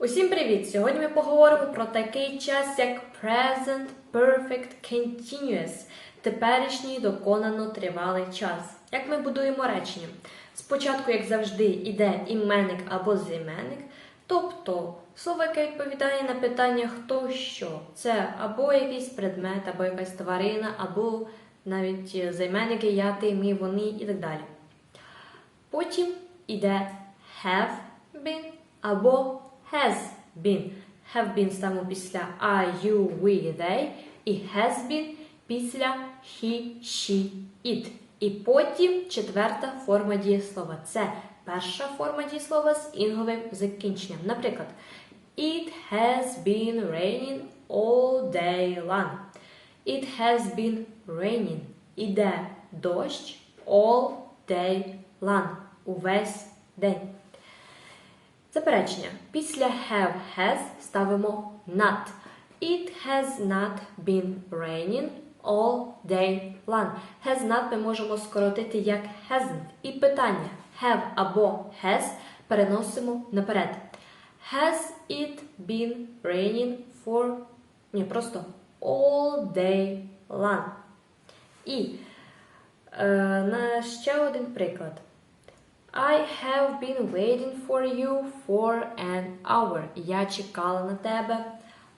Усім привіт! Сьогодні ми поговоримо про такий час, як Present Perfect Continuous, теперішній доконано тривалий час. Як ми будуємо речення? Спочатку, як завжди, йде іменник або займенник, тобто слово, яке відповідає на питання хто що. Це або якийсь предмет, або якась тварина, або навіть займенники я, ти, мій, вони і так далі. Потім іде have been або has been. Have been ставимо після I, you, we, they. І has been після he, she, it. І потім четверта форма дієслова. Це перша форма дієслова з інговим закінченням. Наприклад, It has been raining all day long. It has been raining. Іде дощ all day long. Увесь день. Заперечення. Після have has ставимо not. It has not been raining all day long. Has not ми можемо скоротити як hasn't. І питання have або has переносимо наперед. Has it been raining for ні, просто all day long. І е, на ще один приклад. I have been waiting for you for an hour. Я чекала на тебе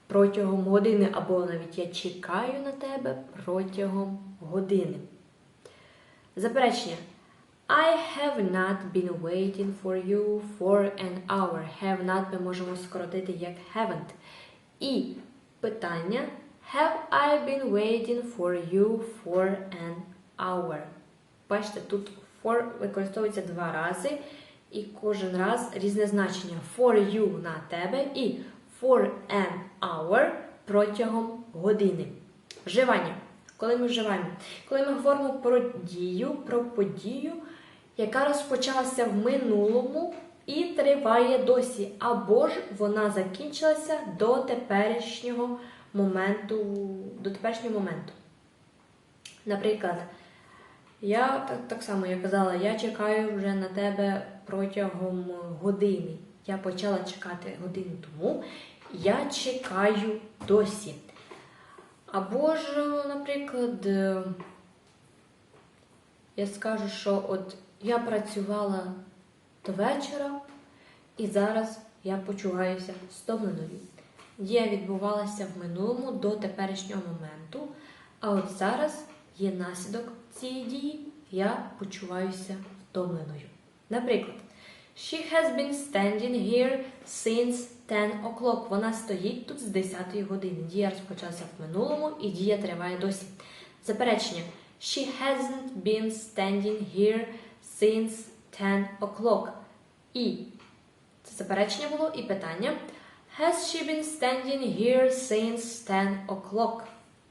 протягом години, або навіть я чекаю на тебе протягом години. Заперечення. I have not been waiting for you for an hour. Have not ми можемо скоротити як haven't. І питання Have I been waiting for you for an hour? Бачите, тут for використовується два рази, і кожен раз різне значення. For you на тебе і for an hour протягом години. Вживання. Коли ми вживаємо? Коли ми говоримо про дію, про подію, яка розпочалася в минулому і триває досі, або ж вона закінчилася до теперішнього моменту, до теперішнього моменту. Наприклад, я так, так само я казала, я чекаю вже на тебе протягом години. Я почала чекати годину тому. Я чекаю досі. Або ж, наприклад, я скажу, що от я працювала до вечора, і зараз я почуваюся стомленою. Дія відбувалася в минулому до теперішнього моменту, а от зараз є наслідок цієї дії, я почуваюся втомленою. Наприклад, She has been standing here since 10 o'clock. Вона стоїть тут з 10 години. Дія розпочалася в минулому і дія триває досі. Заперечення. She hasn't been standing here since 10 o'clock. І це заперечення було і питання. Has she been standing here since 10 o'clock?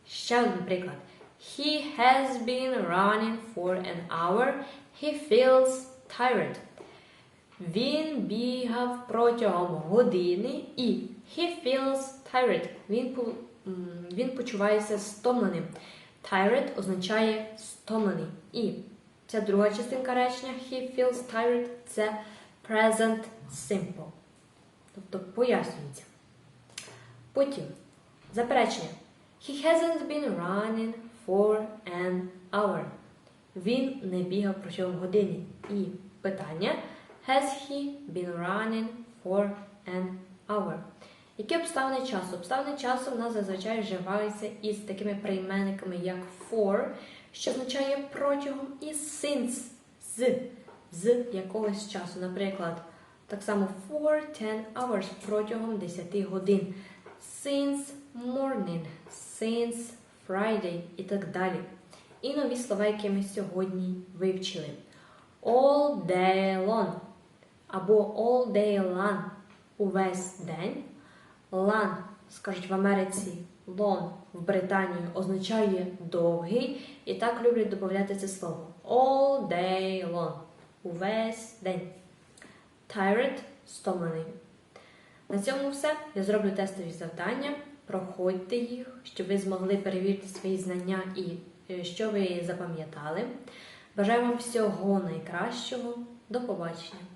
Ще один приклад. He has been running for an hour. He feels tired. Він бігав протягом години і he feels tired. Він, він почувається стомленим. Tired означає стомлений. І ця друга частинка речення he feels tired це present simple. Тобто пояснюється. Потім заперечення. He hasn't been running for an hour. Він не бігав протягом години. І питання Has he been running for an hour? Які обставини часу? Обставини часу в нас зазвичай вживаються із такими прийменниками, як for, що означає протягом, і since з, з якогось часу. Наприклад, так само for 10 hours протягом 10 годин. Since morning, since Friday і так далі. І нові слова, які ми сьогодні вивчили. All day long або all day long увесь день. Long, скажуть в Америці, long в Британії означає довгий. І так люблять додати це слово. All day long. Увесь день. Tired стомлений. На цьому все. Я зроблю тестові завдання. Проходьте їх, щоб ви змогли перевірити свої знання і е, що ви запам'ятали. Бажаю вам всього найкращого. До побачення!